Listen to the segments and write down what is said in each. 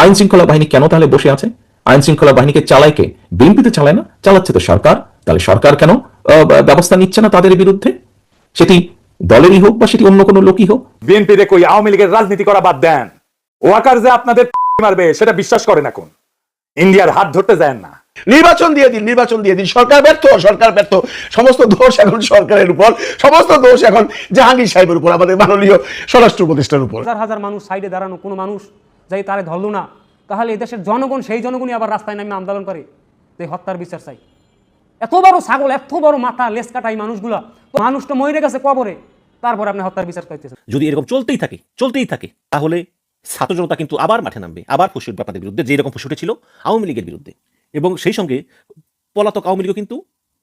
আইন শৃঙ্খলা বাহিনী কেন তাহলে বসে আছে? আইন শৃঙ্খলা বাহিনীকে চালায় কে? বিএনপিতে চালায় না? চালাচ্ছে তো সরকার। তাহলে সরকার কেন ব্যবস্থা নিচ্ছে না তাদের বিরুদ্ধে? সেটি দলেরই হোক বা সেটি অন্য কোনো লোকই হোক। বিএনপি রে কই আওয়ামী লীগের রাজনীতি করা বাদ দেন। ওয়াকার যে আপনাদের মারবে সেটা বিশ্বাস করেন এখন। ইন্ডিয়ার হাত ধরতে যায় না। নির্বাচন দিয়ে দিন নির্বাচন দিয়ে দিন। সরকার ব্যর্থ সরকার ব্যর্থ। সমস্ত দোষ এখন সরকারের উপর সমস্ত দোষ এখন জাহাঙ্গীর সাহেবের উপর আমাদের মাননীয় স্বরাষ্ট্র উপদেষ্টার উপর। হাজার হাজার মানুষ সাইডে দাঁড়ানো কোনো মানুষ যাই তারে ধরলো না, তাহলে এদেশের জনগণ সেই জনগণই আবার রাস্তায় নামে আন্দোলন করে। যে হত্যার বিচার চাই। এত বড় ছাগল, এত বড় মাথা লেস কাটা এই মানুষগুলা মানুষটা মরে গেছে কবরে, তারপর আপনি হত্যার বিচার চাইতেছেন। যদি এরকম চলতেই থাকে চলতেই থাকে, তাহলে ছাত্র জনতা কিন্তু আবার মাঠে নামবে, আবার ফুসুর ব্যাপারের বিরুদ্ধে যেই রকম ফুসুটে ছিল আওয়ামী লীগের বিরুদ্ধে। এবং সেই সঙ্গে পলাতক আওয়ামী লীগও কিন্তু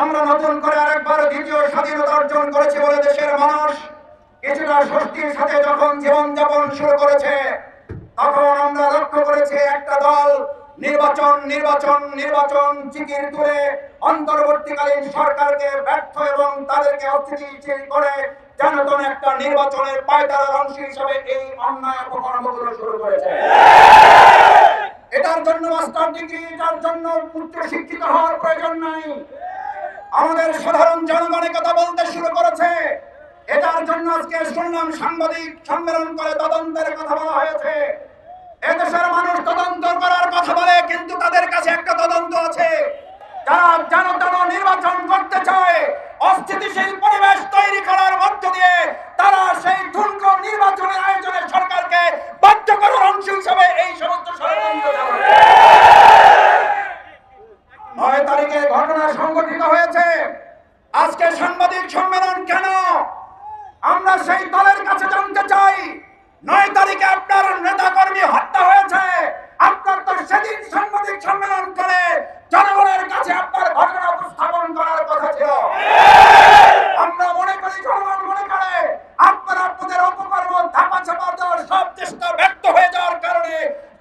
আমরা নতুন করে আরেকবার দ্বিতীয় স্বাধীনতা অর্জন করেছি বলে দেশের মানুষ। কিছুটা স্বস্তির সাথে যখন জীবনযাপন শুরু করেছে, তখন আমরা লক্ষ্য করেছি একটা দল, নির্বাচন নির্বাচন নির্বাচন চিকির তুলে অন্তর্বর্তীকালীন সরকারকে ব্যর্থ এবং তাদেরকে অস্থিতিশীল করে যেন তেন একটা নির্বাচনের পায়তারার অংশ হিসেবে এই অন্যায় অপকর্মগুলো শুরু করেছে। এটার জন্য মাস্টার ডিগ্রি, এটার জন্য উচ্চ শিক্ষিত হওয়ার প্রয়োজন নাই। আমাদের সাধারণ জনগণ এ কথা বলতে শুরু করেছে। এটার জন্য আজকে শুনলাম সাংবাদিক সম্মেলন করে তদন্তের কথা বলা হয়েছে। এদেশের মানুষ তদন্ত করার কথা বলে, কিন্তু তাদের কাছে একটা তদন্ত আছে। যারা যেন তেন নির্বাচন করতে চায়, অস্থিতিশীল পরিবেশ তৈরি করার মধ্য দিয়ে তারা সেই ঠুনকো নির্বাচনের আয়োজনে সরকারকে বাধ্য করার অংশ হিসাবে এই সমস্ত ষড়যন্ত্র তারিখে ঘটনা সংঘটিত হয়েছে। আজকে সাংবাদিক সম্মেলন কেন? আমরা সেই দলের কাছে জানতে চাই। নয় তারিখে আপনার নেতা কর্মী হত্যা হয়েছে। আপনার তো সেদিন সাংবাদিক সম্মেলন করে জনগণের কাছে আপনার ঘটনা উপস্থাপন করার কথা ছিল। আমরা মনে করি, জনগণ মনে করে, আপনারা, আপনাদের অপকর্ম ধাপা চাপা দেওয়ার সব চেষ্টা ব্যর্থ হয়ে যাওয়ার কারণে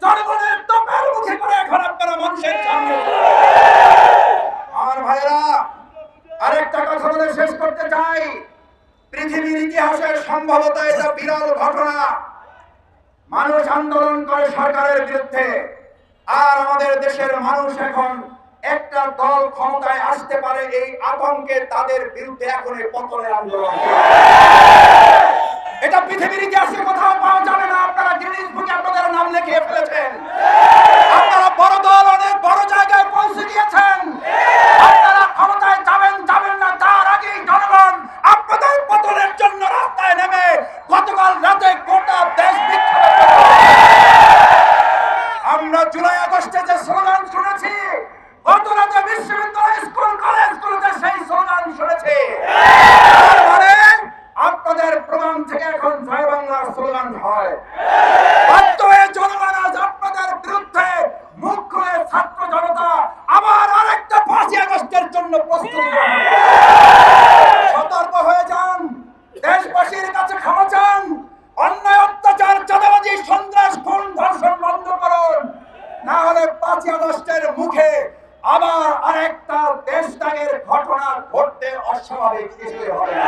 জনগণের তোপের মুখে করে এখন আপনারা মানুষের সামনে আর ভাইরা আরেকটা কথা বলে শেষ করতে চাই পৃথিবীর ইতিহাসে সম্ভবত এটা বিরল ঘটনা মানুষ আন্দোলন করে সরকারের বিরুদ্ধে আর আমাদের দেশের মানুষ এখন একটা দল ক্ষমতায় আসতে পারে এই আতঙ্কে তাদের বিরুদ্ধে এখন এই পতনের আন্দোলন। এটা পৃথিবীর ইতিহাসে কোথাও পাওয়া যাবে না। আপনারা বুকে আপনাদের নাম লিখিয়ে ফেলেছেন। আপনারা বড় দল, অনেক বড় জায়গায় পৌঁছে গিয়েছেন। আপনারা ক্ষমতায় যাবেন যাবেন না, তার আগেই জনগণ আপনাদের পতনের জন্য রাস্তায় নেমে গতকাল রাতে গোটা দেশ আমরা জুলাই আগস্টে যে স্লোগান শুনেছি, গত রাতে বিশ্ববিদ্যালয় স্কুল আপনাদের প্রমাণ থেকে এখন জয় স্লোগান হয়। বাধ্য হয়ে জনগণ আজ বিরুদ্ধে মুখ খুলে ছাত্র জনতা আবার আরেকটা পাঁচই আগস্টের জন্য প্রস্তুত গ্রহণ করে। সতর্ক হয়ে যান দেশবাসীর কাছে ক্ষমা চান অন্যায় অত্যাচার চাঁদাবাজি সন্ত্রাস খুন ধর্ষণ বন্ধ করুন না হলে পাঁচই আগস্টের মুখে আবার আরেকটা দেশত্যাগের ঘটনা ঘটতে অস্বাভাবিক কিছুই হবে না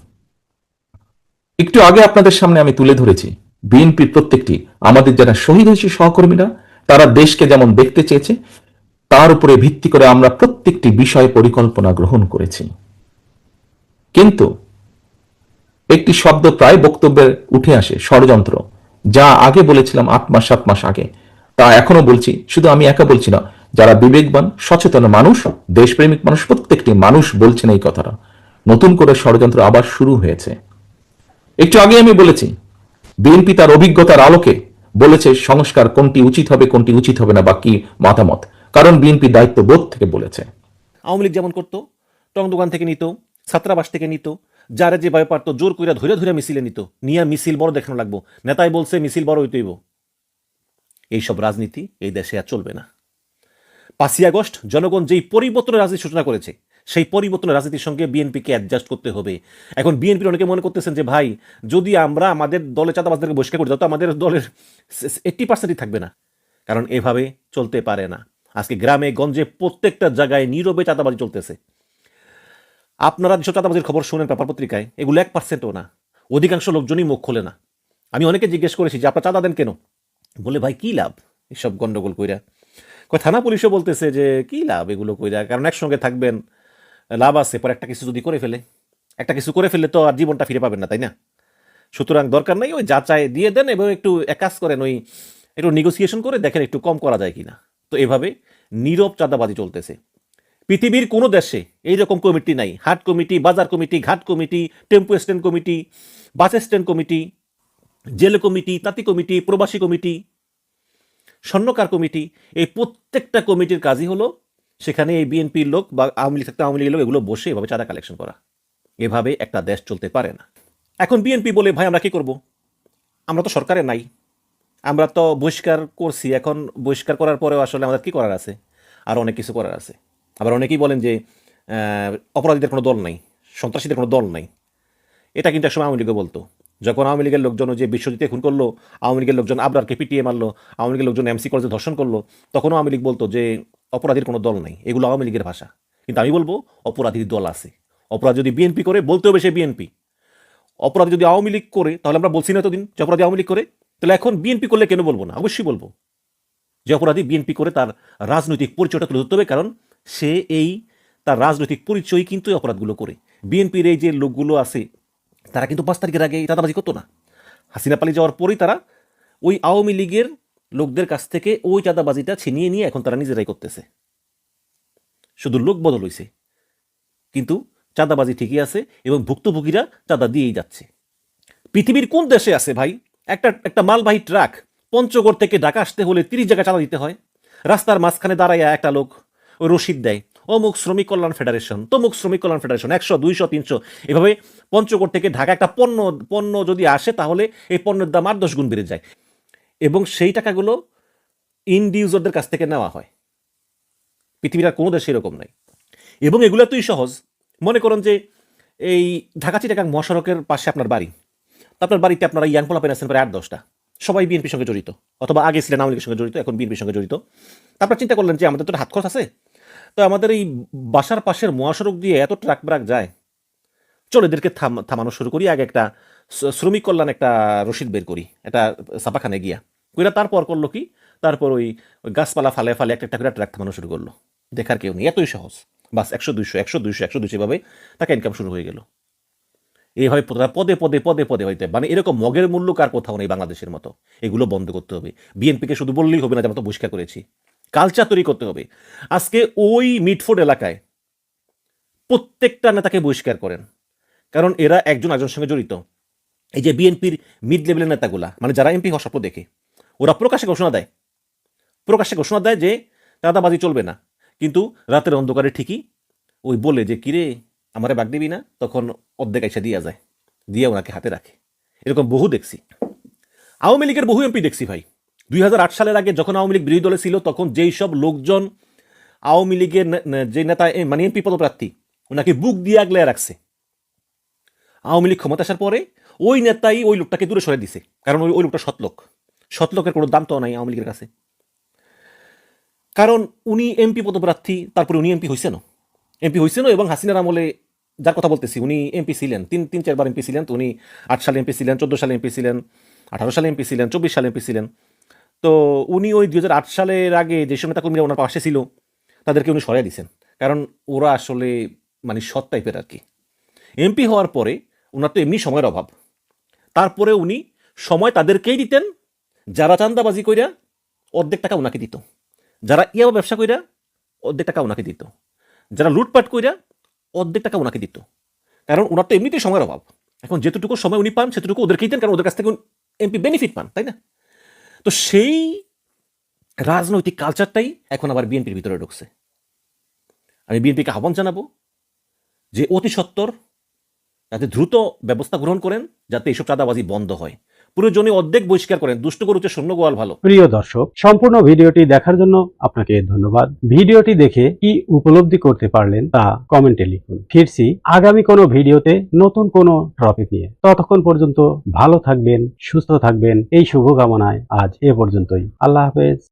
একটু আগে আপনাদের সামনে আমি তুলে ধরেছি, বিএনপির প্রত্যেকটি, আমাদের যারা শহীদ হয়েছে সহকর্মীরা, তারা দেশকে যেমন দেখতে চেয়েছে, তার উপরে ভিত্তি করে আমরা প্রত্যেকটি বিষয় পরিকল্পনা গ্রহণ করেছি। কিন্তু একটি শব্দ প্রায় বক্তব্যে উঠে আসে, ষড়যন্ত্র, যা আগে বলেছিলাম আট মাস, সাত মাস আগে। তা এখনও বলছি, শুধু আমি একা বলছি না, যারা বিবেকবান, সচেতন মানুষ, দেশপ্রেমিক মানুষ, প্রত্যেকটি মানুষ বলছেন এই কথাটা। নতুন করে ষড়যন্ত্র আবার শুরু হয়েছে। একটু আগে আমি বলেছি বিএনপি তার অভিজ্ঞতার আলোকে বলেছে সংস্কার কোনটি উচিত হবে, কোনটি উচিত হবে না, বা কি মতামত। কারণ বিএনপি দায়িত্ববোধ থেকে বলেছে। আওয়ামী লীগ যেমন করতো, টং দোকান থেকে নিত, ছাত্রাবাস থেকে নিত, যারা যেভাবে পারতো জোর কইরা ধরে ধরে মিছিলে নিত, নিয়ে মিছিল বড় দেখানো লাগবো। নেতাই বলছে মিছিল বড় হইতেইব। এইসব রাজনীতি এই দেশে আর চলবে না। পাঁচই আগস্ট জনগণ যেই পরিবর্তনের রাজনীতি সূচনা করেছে সেই পরিবর্তনের রাজনীতির সঙ্গে বিএনপিকে অ্যাডজাস্ট করতে হবে। এখন বিএনপির অনেকে মনে করতেছেন যে, ভাই, যদি আমরা আমাদের দলে চাঁদাবাজদেরকে বহিষ্কার করি তো আমাদের দলের এইট্টি পার্সেন্টই থাকবে না। কারণ এভাবে চলতে পারে না। আজকে গ্রামে, গঞ্জে প্রত্যেকটা জায়গায় নীরবে চাঁদাবাজি চলতেছে। আপনারা যেসব চাঁদাবাজির খবর শুনেন পেপার পত্রিকায়, এগুলো এক পার্সেন্টও না। অধিকাংশ লোকজনই মুখ খোলে না। আমি অনেকে জিজ্ঞেস করেছি যে, আপনারা চাঁদা দেন কেন? বলে, ভাই, কি লাভ এসব গন্ডগোল কইরা? থানা পুলিশও বলতেছে যে, কি লাভ এগুলো কইরা? কারণ একসঙ্গে থাকবেন লাভ আছে, পরে একটা কিছু যদি করে ফেলে। একটা কিছু করে ফেললে তো আর জীবনটা ফিরে পাবেন না, তাই না? সুতরাং দরকার নেই, ওই যা চায় দিয়ে দেন এবং একটু এক কাজ করেন, ওই একটু নেগোসিয়েশন করে দেখেন একটু কম করা যায় কিনা। তো এভাবে নীরব চাঁদাবাজি চলতেছে। পৃথিবীর কোনো দেশে এইরকম কমিটি নাই। হাট কমিটি, বাজার কমিটি, ঘাট committee, tempo stand committee, bus stand committee, jail committee, তাঁতি কমিটি, প্রবাসী কমিটি, স্বর্ণকার কমিটি, এই প্রত্যেকটা কমিটির কাজই হলো সেখানে এই বিএনপির লোক বা আওয়ামী লীগ থাকতে আওয়ামী লীগের লোক এগুলো বসে এভাবে চাঁদা কালেকশন করা। এভাবে একটা দেশ চলতে পারে না। এখন বিএনপি বলে, ভাই, আমরা কি করব? আমরা তো সরকারে নাই। আমরা তো বহিষ্কার করছি। এখন বহিষ্কার করার পরেও আসলে আমাদের কি করার আছে? আর অনেক কিছু করার আছে। আবার অনেকেই বলেন যে অপরাধীদের কোনো দল নাই। সন্ত্রাসীদের কোনো দল নাই। এটা কিন্তু একসময় আওয়ামী লীগও বলতো। যখন আওয়ামী লীগের লোকজন যে বিশ্বজিতে খুন করল, আওয়ামী লীগের লোকজন আবরারকে পিটিয়ে মারলো, আওয়ামী লীগের লোকজন এমসি কলেজে ধর্ষণ করল, তখনও আওয়ামী লীগ বলতো যে অপরাধীর কোনো দল নেই। এগুলো আওয়ামী লীগের ভাষা। কিন্তু আমি বলব, অপরাধীর দল আছে। অপরাধ যদি বিএনপি করে, বলতে হবে সে বিএনপি অপরাধী যদি আওয়ামী লীগ করে, তাহলে আমরা বলছি না এতদিন যে অপরাধী আওয়ামী লীগ করে। তাহলে এখন বিএনপি করলে কেন বলব না? অবশ্যই বলব। যে অপরাধী বিএনপি করে, তার রাজনৈতিক পরিচয়টা তুলে ধরতে হবে, কারণ সে এই, তার রাজনৈতিক পরিচয় কিন্তু এই অপরাধগুলো করে। বিএনপির এই যে লোকগুলো আছে, তারা কিন্তু পাঁচ তারিখের আগে এই চাঁদাবাজি করতো না। হাসিনা পালিয়ে যাওয়ার পরেই তারা ওই আওয়ামী লীগের লোকদের কাছ থেকে ওই চাঁদাবাজিটা ছিনিয়ে নিয়ে এখন তারা নিজেরাই করতেছে। শুধু লোক বদল হয়েছে কিন্তু চাঁদাবাজি ঠিকই আছে এবং ভুক্তভোগীরা চাঁদা দিয়েই যাচ্ছে। পৃথিবীর কোন দেশে আছে ভাই? একটা একটা মালবাহী ট্রাক পঞ্চগড় থেকে ঢাকা আসতে হলে তিরিশ জায়গা চাঁদা দিতে হয়। রাস্তার মাঝখানে দাঁড়াইয়া একটা লোক ওই রসিদ দেয়, অমুক শ্রমিক কল্যাণ ফেডারেশন, তমুক শ্রমিক কল্যাণ ফেডারেশন, একশো, দুইশো, তিনশো। এভাবে পঞ্চগড় থেকে ঢাকা একটা পণ্য পণ্য যদি আসে তাহলে এই পণ্যের দাম আর দশ গুণ বেড়ে যায়। এবং সেই টাকাগুলো ইন্ডিউজারদের কাছ থেকে নেওয়া হয়। পৃথিবীর আর কোনো দেশে এরকম নাই। এবং এগুলো এতই সহজ, মনে করুন যে এই ঢাকা চিটাগাং মহাসড়কের পাশে আপনার বাড়ি। আপনার বাড়িতে আপনারা ইয়াং পোলা পেন আছেন প্রায় আট, দশটা। সবাই বিএনপির সঙ্গে জড়িত, অথবা আগে ছিলেন আওয়ামী সঙ্গে জড়িত, এখন বিএনপির সঙ্গে জড়িত। তারপর চিন্তা করলেন যে আমাদের তো হাত খরচ আছে। তো আমাদের এই বাসার পাশের মহাসড়ক দিয়ে এত ট্রাক ব্রাক যায়, চলো এদেরকে থাম, থামানো শুরু করি। আগে একটা শ্রমিক কল্যাণ একটা রসিদ বের করি এটা ছাপাখানে গিয়া। কইরা তারপর করল কি? তারপর ওই গাছপালা ফালে ফালে একটা একটা করে ট্রাক থামানো শুরু করল। দেখার কেউ নেই, এতই সহজ। বাস একশো দুইশো একশো দুইশো একশো দুইশো এভাবে তাকে ইনকাম শুরু হয়ে গেল। এইভাবে পদে পদে পদে পদে হইতে মানে এরকম মগের মূল্য কার কোথাও নেই বাংলাদেশের মতো। এগুলো বন্ধ করতে হবে। বিএনপিকে শুধু বললেই হবে না, যেমন তো বহিষ্কার করেছি। কালচার তৈরি করতে হবে। আজকে ওই মিটফোর্ড এলাকায় প্রত্যেকটা নেতাকে বহিষ্কার করেন। কারণ এরা একজন একজনের সঙ্গে জড়িত। এই যে বিএনপির মিড লেভেলের নেতাগুলা মানে যারা এমপি হওয়ার স্বপ্ন দেখে ওরা প্রকাশ্যে ঘোষণা দেয়। প্রকাশ্যে ঘোষণা দেয় যে চাঁদাবাজি চলবে না। কিন্তু রাতের অন্ধকারে ঠিকই ওই বলে যে, কিরে, আমারে বাগ দিবি না? তখন অর্ধেক এসে দিয়া যায়। দিয়ে ওনাকে হাতে রাখে। এরকম বহু দেখছি। আওয়ামী লীগের বহু এমপি দেখছি ভাই। দুই হাজার আট সালের আগে যখন আওয়ামী লীগ বিরোধী দলে ছিল, তখন যেই সব লোকজন আওয়ামী লীগের যে নেতা মানে এমপি পদপ্রার্থী, ওনাকে বুক দিয়ে আগলে রাখছে। আওয়ামী লীগ ক্ষমতা আসার পরে ওই নেতাই ওই লোকটাকে দূরে সরে দিছে। কারণ ওই ওই লোকটা সৎলোক সৎলোকের কোনো দাম তো নাই আওয়ামী লীগের কাছে। কারণ উনি এমপি পদপ্রার্থী, তারপরে উনি এমপি হয়েছেন এমপি হয়েছেন এবং হাসিনার আমলে যার কথা বলতেছি, উনি এমপি ছিলেন। তিন তিন, চারবার এমপি ছিলেন, তো উনি আট সালে এমপি ছিলেন, চোদ্দ সালে এমপি ছিলেন, আঠারো সালে এমপি ছিলেন, চব্বিশ সালে এমপি ছিলেন। তো উনি ওই দু হাজার আট সালের আগে যে যেসব নেতাকর্মীরা ওনার পাশে ছিল, তাদেরকে উনি সরাই দিয়েছেন কারণ ওরা আসলে মানে সৎ টাইপের আর কি। এমপি হওয়ার পরে ওনার তো এমনি সময়ের অভাব। তারপরে উনি সময় তাদেরকেই দিতেন যারা চান্দাবাজি কইরা অর্ধেক টাকা ওনাকে দিত। যারা ইয়াবা ব্যবসা কইরা অর্ধেক টাকা ওনাকে দিত। যারা লুটপাট কইরা অর্ধেক টাকা ওনাকে দিত। কারণ ওনার তো এমনিতেই সময়ের অভাব। এখন যেটুকু সময় উনি পান, সেটুকু ওদেরকেই দেন, কারণ ওদের কাছ থেকে এমপি বেনিফিট পান, তাই না? তো সেই রাজনৈতিক কালচারটাই এখন আবার বিএনপির ভিতরে ঢুকছে। আমি বিএনপিকে আহ্বান জানাব যে অতি সত্বর যাতে দ্রুত ব্যবস্থা গ্রহণ করেন যাতে এইসব চাঁদাবাজি বন্ধ হয়। প্রয়োজনে অর্ধেক বহিষ্কার করেন। দুষ্ট গরুতে শূন্য গোয়াল ভালো। প্রিয় দর্শক, সম্পূর্ণ ভিডিওটি দেখার জন্য আপনাকে ধন্যবাদ। ভিডিওটি দেখে কি উপলব্ধি করতে পারলেন তা কমেন্টে লিখুন। ফিরছি আগামী কোনো ভিডিওতে নতুন কোনো টপিক নিয়ে। ততক্ষণ পর্যন্ত ভালো থাকবেন, সুস্থ থাকবেন। এই শুভকামনায় আজ এ পর্যন্তই। আল্লাহ হাফেজ।